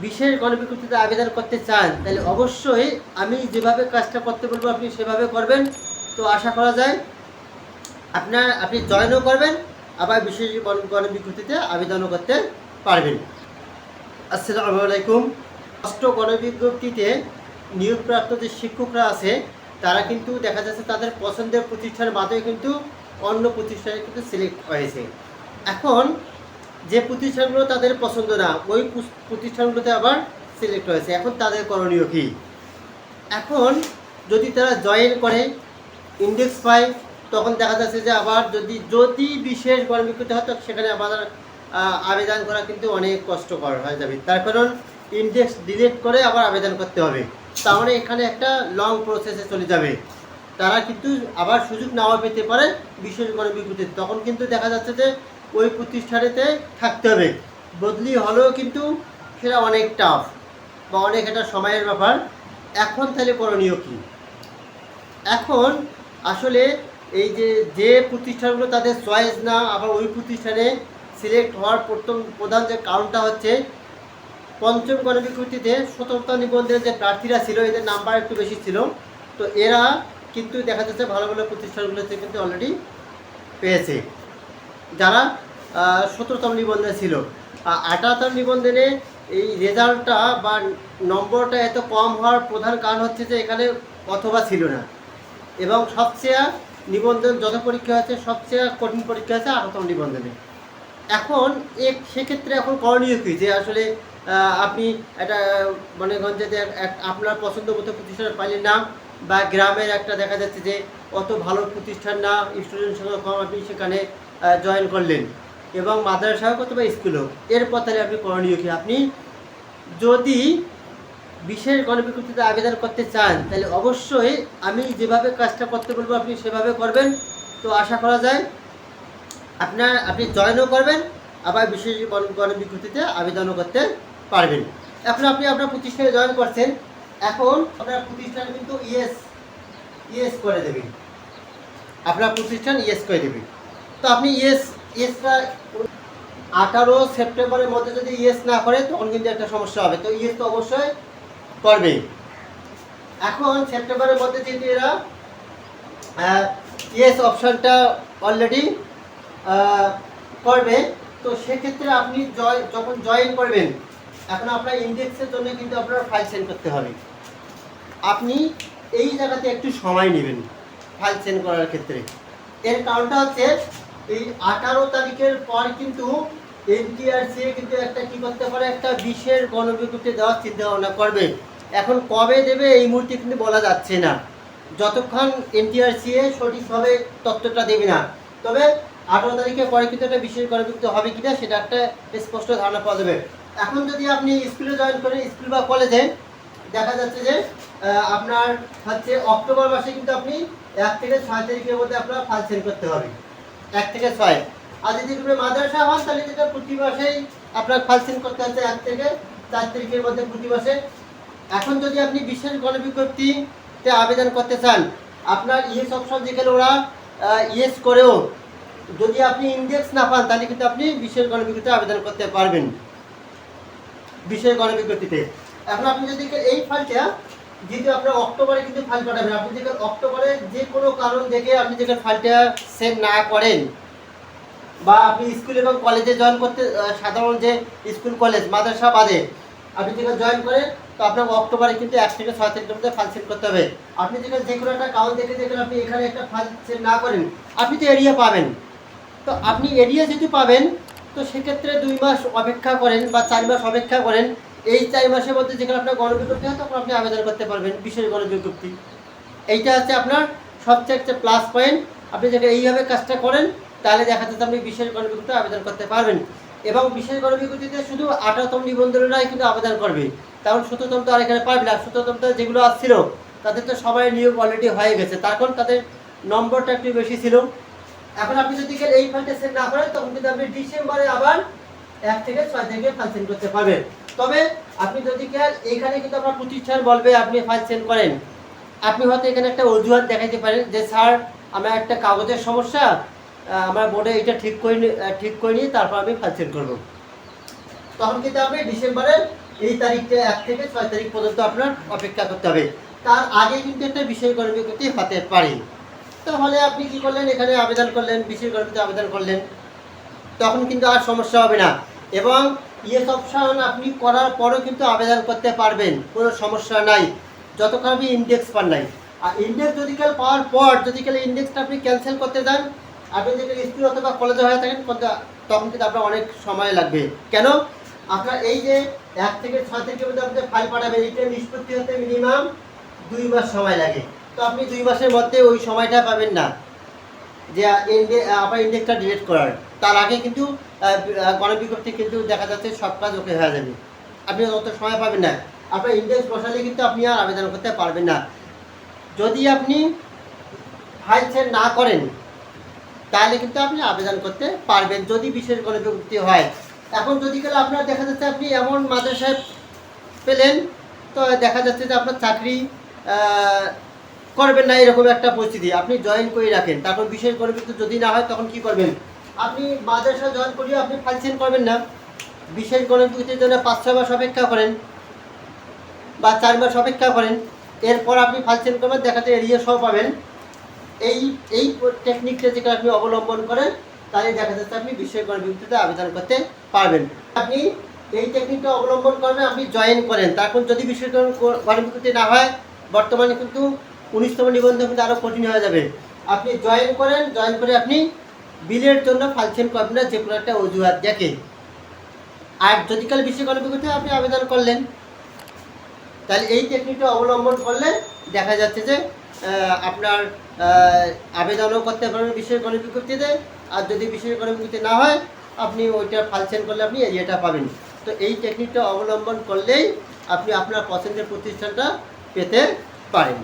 বিশেষ গণবিজ্ঞপ্তিতে আবেদন করতে চান, তাহলে অবশ্যই আমি যেভাবে কাজটা করতে বলব আপনি সেভাবে করবেন। তো আশা করা যায় আপনার, আপনি জয়েনও করবেন, আবার বিশেষ গণ- গণবিজ্ঞপ্তিতে আবেদনও করতে পারবেন। আসসালামু আলাইকুম। ষষ্ঠ গণবিজ্ঞপ্তিতে নিয়োগপ্রাপ্ত যে শিক্ষকরা আছে, তারা কিন্তু দেখা যাচ্ছে তাদের পছন্দের প্রতিষ্ঠানের মাধ্যমে কিন্তু অন্য প্রতিষ্ঠানে কিন্তু সিলেক্ট হয়েছে। এখন যে প্রতিষ্ঠানগুলো তাদের পছন্দ না, ওই প্রতিষ্ঠানগুলোতে আবার সিলেক্ট হয়েছে। এখন তাদের করণীয় কী? এখন যদি তারা জয়েন করে ইন্ডেক্স পায়, তখন দেখা যাচ্ছে যে আবার যদি যদি বিশেষ গণবিজ্ঞপ্তি হয়, তো সেখানে আবার আবেদন করা কিন্তু অনেক কষ্টকর হয়ে যাবে। তার কারণ ইন্ডেক্স ডিলিট করে আবার আবেদন করতে হবে। মানে এখানে একটা লং প্রসেসে চলে যাবে। তারা কিন্তু আবার সুযোগ নাও পেতে পারে বিশেষ গণবিজ্ঞপ্তিতে তখন কিন্তু দেখা যাচ্ছে যে ওই প্রতিষ্ঠানেতে থাকতে হবে। বদলি হলেও কিন্তু সেটা অনেক টাফ বা অনেক একটা সময়ের ব্যাপার। এখন তাহলে করণীয় কী? এখন আসলে এই যে যে প্রতিষ্ঠানগুলো তাদের চয়েস না, আবার ওই প্রতিষ্ঠানে সিলেক্ট হওয়ার প্রথম প্রধান যে কারণটা হচ্ছে পঞ্চম গণবিজ্ঞপ্তিতে স্বতন্ত্র নিবন্ধের যে প্রার্থীরা ছিল, এদের নাম্বার একটু বেশি ছিল। তো এরা কিন্তু দেখা যাচ্ছে ভালো ভালো প্রতিষ্ঠানগুলোতে কিন্তু অলরেডি পেয়েছে। যারা সতেরোতম নিবন্ধনে ছিল। আঠারোতম নিবন্ধনে এই রেজাল্টটা বা নম্বরটা এত কম হওয়ার প্রধান কারণ হচ্ছে যে এখানে অথবা ছিল না। এবং সবচেয়ে নিবন্ধন যত পরীক্ষা আছে সবচেয়ে কঠিন পরীক্ষা আছে আঠারোতম নিবন্ধনে। এখন এক সেক্ষেত্রে এখন করণীয় কী? যে আসলে আপনি একটা, মনে করেন যে আপনার পছন্দ মতো প্রতিষ্ঠান পাইলেন না বা গ্রামের একটা দেখা যাচ্ছে যে অত ভালো প্রতিষ্ঠান না স্টুডেন্ট সংখ্যা কম আপনি সেখানে জয়েন করলেন। এবং মাদ্রাসা হোক অথবা স্কুল হোক, এরপর তাহলে আপনি করণীয় কী? আপনি যদি বিশেষ গণবিজ্ঞপ্তিতে আবেদন করতে চান, তাহলে অবশ্যই আমি যেভাবে কাজটা করতে বলব, আপনি সেভাবে করবেন। তো আশা করা যায় আপনার, আপনি জয়েনও করবেন, আবার বিশেষ গণ- গণবিজ্ঞপ্তিতে আবেদনও করতে পারবেন। এখন আপনি আপনার প্রতিষ্ঠানে জয়েন করছেন, এখন আপনার প্রতিষ্ঠান কিন্তু ইয়েস ইয়েস করে দেবেন আপনার প্রতিষ্ঠান ইয়েস করে দেবে। তো আপনি ইয়েস ইয়েসটা আঠারো সেপ্টেম্বরের মধ্যে যদি ইয়েস না করে, তখন কিন্তু একটা সমস্যা হবে। তো ইয়েস তো অবশ্যই করবে এখন সেপ্টেম্বরের মধ্যে যেহেতু এরা ইয়েস অপশানটা অলরেডি করবে। তো সেক্ষেত্রে আপনি জয় যখন জয়েন করবেন, এখন আপনার ইন্ডেক্সের জন্য কিন্তু আপনার ফাইল সেন্ড করতে হবে। আপনি এই জায়গাতে একটু সময় নেবেন ফাইল সেন্ড করার ক্ষেত্রে। এর কারণটা হচ্ছে এই আঠারো তারিখের পর কিন্তু এনটিআরসি কিন্তু একটা কি করতে পারে, একটা বিশেষ গণবিজ্ঞপ্তি দেওয়ার চিন্তা ভাবনা করবে। এখন কবে দেবে এই মুহূর্তে কিন্তু বলা যাচ্ছে না। যতক্ষণ এনটিআরসি সঠিকভাবে তথ্যটা দেবে না। তবে আঠারো তারিখের পরে কিন্তু একটা বিশেষ গণবিজ্ঞপ্তি হবে কিনা সেটা একটা স্পষ্ট ধারণা পাওয়া যাবে। এখন যদি আপনি স্কুলে জয়েন করেন স্কুল বা কলেজে, দেখা যাচ্ছে যে আপনার হচ্ছে অক্টোবর মাসে কিন্তু আপনি এক থেকে ছয় তারিখের মধ্যে আপনার ফাইল সেন্ড করতে হবে। এক থেকে ছয়। আর যদি আপনি মাদ্রাসা হন তাহলে যেটা প্রতি মাসেই আপনার ফাইল সেন্ড করতে হচ্ছে এক থেকে চার তারিখের মধ্যে প্রতি মাসে। এখন যদি আপনি বিশেষ গণবিজ্ঞপ্তিতে আবেদন করতে চান, আপনার ইয়েস অপশন যেখানে ওরা ইয়েস করেও যদি আপনি ইন্ডেক্স না পান, তাহলে কিন্তু আপনি বিশেষ গণবিজ্ঞপ্তিতে আবেদন করতে পারবেন। বিশেষ গণবিজ্ঞপ্তিতে এখন আপনি যদি এই ফাইলটা যেহেতু আপনার অক্টোবরে কিন্তু ফাইল পাঠাবেন, আপনি যদি অক্টোবরে যে কোনো কারণ দেখে আপনি যদি ফাইলটা সেন্ড না করেন, বা আপনি স্কুল এবং কলেজে জয়েন করতে সাধারণ যে স্কুল কলেজ মাদ্রাসা বাদে আপনি যেখানে জয়েন করেন, তো আপনাকে অক্টোবরে কিন্তু এক থেকে ছয় তারিখের মধ্যে ফাইল সেন্ড করতে হবে। আপনি যেখানে যে কোনো একটা কারণ দেখে দেখেন আপনি এখানে একটা ফাইল সেন্ড না করেন, আপনি তো এরিয়া পাবেন। তো আপনি এরিয়া যেহেতু পাবেন, তো সেক্ষেত্রে দুই মাস অপেক্ষা করেন বা চার মাস অপেক্ষা করেন এই চার মাসের মধ্যে যেখানে আপনার গণবিজ্ঞপ্তি হয়, তখন আপনি আবেদন করতে পারবেন বিশেষ গণবিজ্ঞপ্তি এইটা হচ্ছে আপনার সবচেয়ে একটা প্লাস পয়েন্ট আপনি যেটা এইভাবে কাজটা করেন, তাহলে দেখা যাচ্ছে আপনি বিশেষ গণবিজ্ঞপ্তি আবেদন করতে পারবেন। এবং বিশেষ গণবিজ্ঞপ্তিতে শুধু আঠারোতম নিবন্ধনরাই কিন্তু আবেদন করবে। কারণ সতেরোতম তো আর এখানে পারবে না। সতেরোতম তো যেগুলো আসছিল, তাদের তো সবাই নিয়োগ অলরেডি হয়ে গেছে। কারণ তাদের নম্বরটা একটু বেশি ছিল। এখন আপনি যদি এই ফাইলটা সেন্ড না করেন, তখন কিন্তু আপনি ডিসেম্বরে আবার এক থেকে ছয় তারিখে ফাইল সেন্ড করতে পারবেন। তবে আপনি যদি কেন এইখানে কিন্তু আপনার প্রতিষ্ঠান বলবে, আপনি ফাইল সেন্ড করেন। আপনি হয়তো এখানে একটা অজুহাত দেখাইতে পারেন যে, স্যার, আমার একটা কাগজের সমস্যা আমার বোর্ডে এটা ঠিক করে ঠিক করে নিয়ে তারপর আমি ফাইল সেন্ড করব। তখন কিন্তু আপনি ডিসেম্বরের এই তারিখটা এক থেকে ছয় তারিখ পর্যন্ত আপনার অপেক্ষা করতে হবে। তার আগে কিন্তু একটা বিষয় কর্মীক্ষতি হতে পারে। তাহলে আপনি কি করলেন? এখানে আবেদন করলেন, বিশেষ কর্মীতে আবেদন করলেন, তখন কিন্তু আর সমস্যা হবে না। এবং ইয়েস অপশন আপনি করার পরেও কিন্তু আবেদন করতে পারবেন, কোনো সমস্যা নাই। যতক্ষণ আপনি ইন্ডেক্স পান নাই। আর ইন্ডেক্স যদি কাল পাওয়ার পর, যদি কাল ইন্ডেক্সটা আপনি ক্যান্সেল করতে যান, আপনি যদি স্কুল অথবা কলেজে হয়ে থাকেন তখন কিন্তু আপনার অনেক সময় লাগবে। কেন? আপনার এই যে এক থেকে ছয় থেকে মধ্যে আপনি ফাইল পাঠাবেন এইটা নিষ্পত্তি হতে মিনিমাম দুই মাস সময় লাগে। তো আপনি দুই মাসের মধ্যে ওই সময়টা পাবেন না। যে আপনার ইন্ডেক্সটা ডিলিট করার। তার আগে কিন্তু গণবিজ্ঞপ্তি কিন্তু দেখা যাচ্ছে সব কাজ ওকে হয়ে যাবে। আপনি অত সময় পাবেন না। আপনার ইন্ডেক্স বসালে কিন্তু আপনি আর আবেদন করতে পারবেন না। যদি আপনি ফাইল সেন্ড না করেন, তাহলে কিন্তু আপনি আবেদন করতে পারবেন, যদি বিশেষ গণবিজ্ঞপ্তি হয়। এখন যদি গেলে আপনার দেখা যাচ্ছে আপনি এমন মাদ্রাসায় পেলেন, তো দেখা যাচ্ছে যে আপনার চাকরি করবেন না, এরকম একটা পরিস্থিতি। আপনি জয়েন করে রাখেন। তারপর বিশেষ গণবিজ্ঞপ্তি যদি না হয়, তখন কি করবেন? আপনি মাদ্রাসা জয়েন করিয়ে আপনি সেন্ড করবেন না। বিশেষ গণবিজ্ঞপ্তির জন্য পাঁচ, ছয় মাস অপেক্ষা করেন বা চার মাস অপেক্ষা করেন। এরপর আপনি সেন্ড করবেন, দেখাতে এড়িয়ে সহ পাবেন। এই এই টেকনিকটা যেটা আপনি অবলম্বন করেন তাহলে দেখা যাচ্ছে আপনি বিশেষ গণবিজ্ঞপ্তিতে আবেদন করতে পারবেন। আপনি এই টেকনিকটা অবলম্বন করবেন আপনি জয়েন করেন। তখন যদি বিশেষ গণবিজ্ঞপ্তি না হয়, বর্তমানে কিন্তু উনিশতম নিবন্ধন কিন্তু আরও কঠিন হয়ে যাবে। আপনি জয়েন করেন জয়েন করে আপনি বিলের জন্য সেন্ড করবেন না, যে কোনো একটা অজুহাত দেখে আর যদি কাল বিশেষ গণবিজ্ঞপ্তি আপনি আবেদন করলেন, তাহলে এই টেকনিকটা অবলম্বন করলে দেখা যাচ্ছে যে আপনার আবেদনও করতে পারবেন বিশেষ গণবিজ্ঞপ্তিতে আর যদি বিশেষ গণবিজ্ঞপ্তি না হয়, আপনি ওইটা ফালসেন করলে আপনি এরিয়াটা পাবেন। তো এই টেকনিকটা অবলম্বন করলেই আপনি আপনার পছন্দের প্রতিষ্ঠানটা পেতে পারেন।